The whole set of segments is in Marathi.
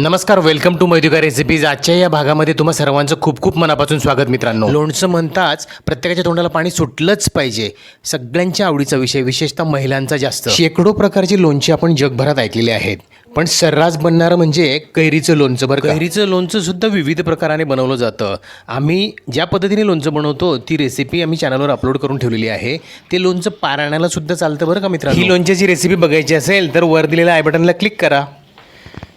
नमस्कार वेलकम टू मैदुका रेसिपीज आजच्या या भागामध्ये तुम्हा सर्वांचं खूप खूप मनापासून स्वागत मित्रांनो. लोणचं म्हणताच प्रत्येकाच्या तोंडाला पाणी सुटलंच पाहिजे. सगळ्यांच्या आवडीचा विषय विशेषतः महिलांचा जास्त. शेकडो प्रकारची लोणची आपण जगभरात ऐकलेली आहेत. पण सर्रास बनणारं म्हणजे कैरीचं लोणचं बरं. कैरीचं लोणचं सुद्धा विविध प्रकाराने बनवलं जातं. आम्ही ज्या पद्धतीने लोणचं बनवतो ती रेसिपी आम्ही चॅनलवर अपलोड करून ठेवलेली आहे. ते लोणचं पारायणाला सुद्धा चालतं बरं का मित्रांनो? ही लोणच्याची रेसिपी बघायची असेल तर वर दिलेल्या आय बटनला क्लिक करा.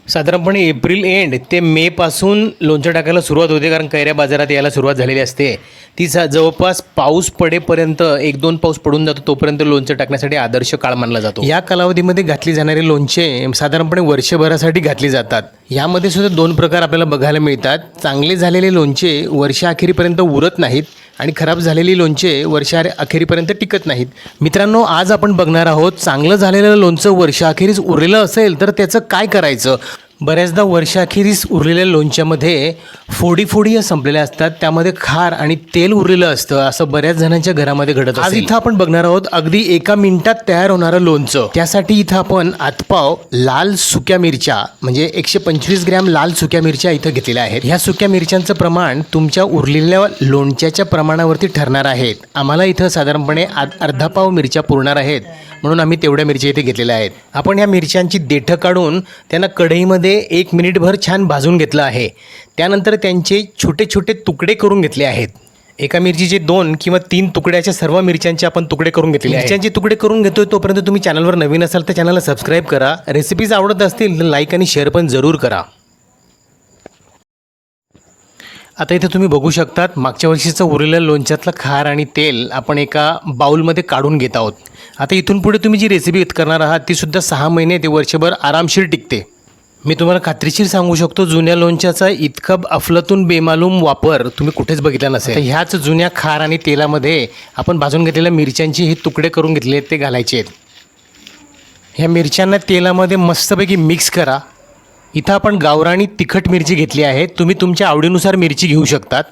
साधारणपणे एप्रिल एंड ते मेपासून लोणचं टाकायला सुरुवात होते कारण कैऱ्या बाजारात यायला सुरुवात झालेली असते. ती सा जवळपास पाऊस पडेपर्यंत एक दोन पाऊस पडून जातो तोपर्यंत लोणचं टाकण्यासाठी आदर्श काळ मानला जातो. या कालावधीमध्ये घातली जाणारे लोणचे साधारणपणे वर्षभरासाठी घातली जातात. यामध्ये सुद्धा दोन प्रकार आपल्याला बघायला मिळतात. चांगले झालेले लोणचे वर्षाअखेरीपर्यंत उरत नाहीत. आणि खराब झालेली लोणचे वर्षा अखेरीपर्यंत टिकत नाहीत. मित्रांनो आज आपण बघणार आहोत चांगलं झालेलं लोणचं वर्षाअखेरीस उरलेलं असेल तर त्याचं काय करायचं? बऱ्याचदा वर्षाअखेरीस उरलेल्या लोणच्यामध्ये फोडी फोडी या संपलेल्या असतात. त्यामध्ये खार आणि तेल उरलेलं असतं. असं बऱ्याच जणांच्या घरामध्ये घडत आज इथं आपण बघणार आहोत अगदी एका मिनिटात तयार होणारं लोणचं. त्यासाठी इथं आपण आतपाव लाल सुक्या मिरच्या म्हणजे एकशे पंचवीस ग्रॅम लाल सुक्या मिरच्या इथं घेतलेल्या आहेत. ह्या सुक्या मिरच्यांचं प्रमाण तुमच्या उरलेल्या लोणच्याच्या प्रमाणावरती ठरणार आहेत आम्हाला इथं साधारणपणे अर्धा पाव मिरच्या पुरणार आहेत. म्हणून आम्ही तेवढ्या मिरच्या इथे घेतलेल्या आहेत. आपण या मिरच्यांची देठं काढून त्यांना कढईमध्ये एक मिनिटभर छान भाजून घेतलं आहे. त्यानंतर त्यांचे छोटे छोटे तुकडे करून घेतले आहेत. एका मिरचीचे दोन किंवा तीन तुकड्याच्या सर्व मिरच्यांचे आपण तुकडे करून घेतले मिरच्यांचे तुकडे करून घेतोय तोपर्यंत तुम्ही चॅनलवर नवीन असाल तर चॅनलला सबस्क्राईब करा. रेसिपीज आवडत असतील तर लाईक आणि शेअर पण जरूर करा. आता इथे तुम्ही बघू शकतात मागच्या वर्षीचं उरलेलं लोणच्यातलं खार आणि तेल आपण एका बाऊलमध्ये काढून घेत आहोत. आता इथून पुढे तुम्ही जी रेसिपी करणार आहात ती सुद्धा सहा महिने ते वर्षभर आरामशीर टिकते. मी तुम्हाला खात्रीशीर सांगू शकतो जुन्या लोणच्याचा इतका अफलातून बेमालूम वापर तुम्ही कुठेच बघितला नसेल. ह्याच जुन्या खार आणि तेलामध्ये आपण भाजून घेतलेल्या मिरच्यांची हे तुकडे करून घेतले आहेत ते घालायचे आहेत. ह्या मिरच्यांना तेलामध्ये मस्तपैकी मिक्स करा. इथं आपण गावराणी तिखट मिरची घेतली आहे. तुम्ही तुमच्या आवडीनुसार मिरची घेऊ शकतात.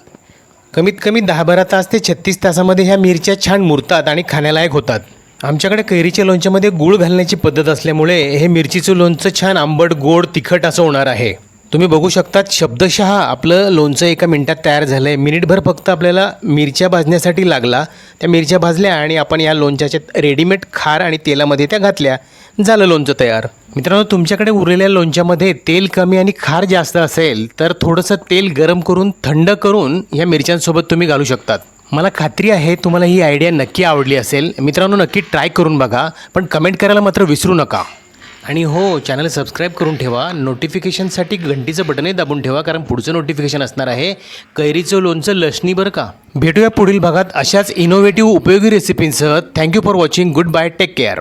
कमीत कमी दहा बारा तास ते छत्तीस तासामध्ये ह्या मिरच्या छान मुरतात आणि खाण्यालायक होतात. आमच्याकडे कैरीच्या लोणच्यामध्ये गूळ घालण्याची पद्धत असल्यामुळे हे मिरचीचं लोणचं छान आंबट गोड तिखट असं होणार आहे. तुम्ही बघू शकतात शब्दशः आपलं लोणचं एका मिनिटात तयार झालं आहे मिनिटभर फक्त आपल्याला मिरच्या भाजण्यासाठी लागला. त्या मिरच्या भाजल्या आणि आपण या लोणच्याच्या रेडीमेड खार आणि तेलामध्ये त्या घातल्या. झालं लोणचं तयार. मित्रांनो तुमच्याकडे उरलेल्या लोणच्यामध्ये तेल कमी आणि खार जास्त असेल तर थोडंसं तेल गरम करून थंड करून ह्या मिरच्यांसोबत तुम्ही घालू शकतात. मला खात्री आहे तुम्हाला ही आयडिया नक्की आवडली असेल. मित्रांनो नक्की ट्राय करून बघा पण कमेंट करायला मात्र विसरू नका. आणि हो चॅनल सबस्क्राईब करून ठेवा. नोटिफिकेशनसाठी घंटीचं बटनही दाबून ठेवा कारण पुढचं नोटिफिकेशन असणार आहे. कैरीचं लोणचं लसणी बरं का? भेटूया पुढील भागात अशाच इनोव्हेटिव्ह उपयोगी रेसिपींसह thank you for watching good bye take care